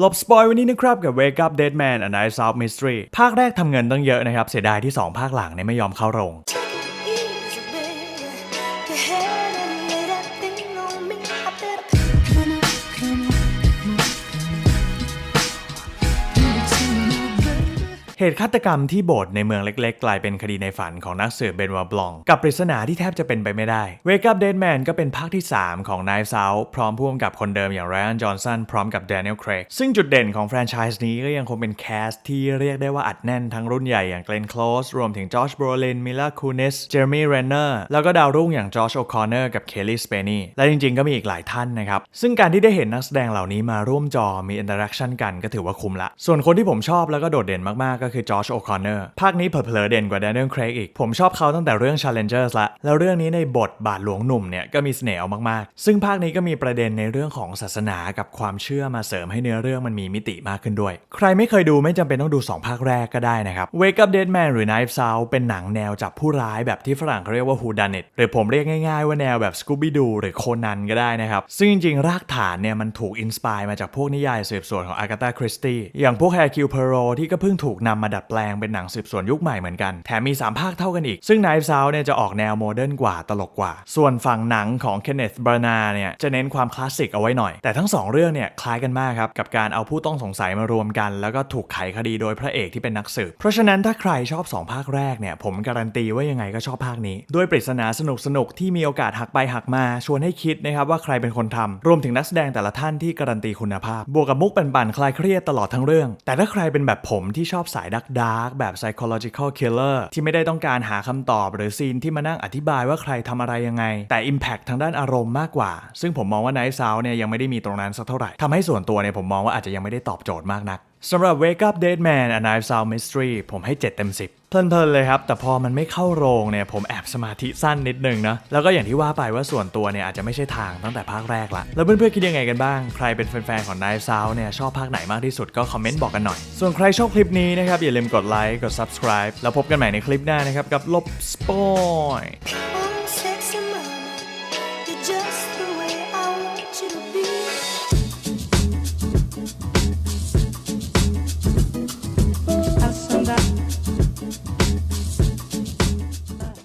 หลบสปอยวันนี้นะครับกับ Wake Up Dead Man A Night South Mystery ภาคแรกทำเงินต้องเยอะนะครับ เสียดายที่ 2 ภาคหลังเนี่ยไม่ยอมเข้าโรง เหตุฆาตกรรมที่โบสถ์ในเมืองเล็กๆ กลายเป็นคดีในฝันของนักสืบเบนวาบลอง กับปริศนาที่แทบจะเป็นไปไม่ได้ Wake Up Dead Man ก็เป็นภาคที่ 3 ของ Knives Out พร้อมพ่วงกับคนเดิมอย่าง Ryan Johnson พร้อมกับ Daniel Craig ซึ่งจุดเด่นของแฟรนไชส์นี้ก็ยังคงเป็นแคสที่เรียกได้ว่าอัดแน่นทั้งรุ่นใหญ่อย่าง Glenn Close รวมถึง Josh Brolin Mila Kunis Jeremy Renner แล้วก็ดาวรุ่งอย่าง Josh O'Connor กับ Kelly Spenny และจริงๆ ก็มีอีกหลายท่านนะครับซึ่งการที่ได้เห็นนักแสดงเหล่านี้มาร่วมจอมีอินเตอร์แอคชั่นกันก็ถือว่าคุ้มละส่วนคนที่ผมชอบแล้วก็โดดเด่นมากๆก็คือ Josh O'Connor ภาคนี้เผลอเด่นกว่า Daniel Craig อีก ผมชอบเขาตั้งแต่เรื่อง Challengers ละ แล้วเรื่องนี้ในบทบาทหลวงหนุ่มเนี่ยก็มีเสน่ห์เอามากๆ ซึ่งภาคนี้ก็มีประเด็นในเรื่องของศาสนากับความเชื่อมาเสริมให้เนื้อเรื่องมันมีมิติมากขึ้นด้วย ใครไม่เคยดูไม่จำเป็นต้องดู 2 ภาคแรกก็ได้นะครับ Wake Up Dead Man หรือ Knives Out เป็นหนังแนวจับผู้ร้ายแบบที่ฝรั่งเขาเรียกว่า Who Done It หรือผมเรียกง่ายๆว่าแนวแบบ Scooby Doo หรือโคนันก็ได้นะครับซึ่งจริงๆรากฐานเนี่ยมันถูกอินสปายมาจากพวกนิยายสืบสวนของ Agatha Christie อย่างพวก Hercule Poirot ที่ก็เพิ่งถูกนำมาดัดแปลงเป็นหนังสืบสวนยุคใหม่เหมือนกัน แถมมี 3 ภาคเท่ากันอีก ซึ่ง Knives Out เนี่ยจะออกแนวโมเดิร์นกว่าตลกกว่า ส่วนฝั่งหนังของ Kenneth Branagh เนี่ยจะเน้นความคลาสสิกเอาไว้หน่อย แต่ทั้งสองเรื่องเนี่ยคล้ายกันมากครับ กับการเอาผู้ต้องสงสัยมารวมกัน แล้วก็ถูกไขคดีโดยพระเอกที่เป็นนักสืบ เพราะฉะนั้นถ้าใครชอบ 2 ภาคแรกเนี่ยผมการันตีว่ายังไงก็ชอบภาคนี้ ด้วยปริศนาสนุกสนุกที่มีโอกาสหักไปหักมา ชวนให้คิดนะครับว่าใครเป็นคนทำรวมถึงนักแสดงแต่ละท่านที่การันตีคุณภาพ บวกกับมุกปั่นๆคลายเครียดตลอดทั้งเรื่อง แต่ถ้าใครเป็นแบบผมที่ชอบสายดักดาร์กแบบ psychological killer ที่ไม่ได้ต้องการหาคำตอบ หรือซีนที่มานั่งอธิบายว่าใครทำอะไรยังไง แต่ impact ทางด้านอารมณ์มากกว่า ซึ่งผมมองว่า Night Out เนี่ยยังไม่ได้มีตรงนั้นสักเท่าไหร่ทำให้ส่วนตัวเนี่ยผมมองว่าอาจจะยังไม่ได้ตอบโจทย์มากนัก สำหรับ Wake Up Dead Man A Knives Out Mystery ผมให้ 7 เต็ม 10 เพลินๆเลยครับ แต่พอมันไม่เข้าโรงเนี่ย ผมแอบสมาธิสั้นนิดนึงนะ แล้วก็อย่างที่ว่าไปว่าส่วนตัวเนี่ย อาจจะไม่ใช่ทางตั้งแต่ภาคแรกละ แล้วเพื่อนๆคิดยังไงกันบ้าง ใครเป็นแฟนๆของ Knives Out เนี่ย ชอบภาคไหนมากที่สุดก็คอมเมนต์บอกกันหน่อย ส่วนใครชอบคลิปนี้นะครับอย่าลืมกดไลค์กด subscribe แล้วพบกันใหม่ในคลิปหน้านะครับกับลบสปอย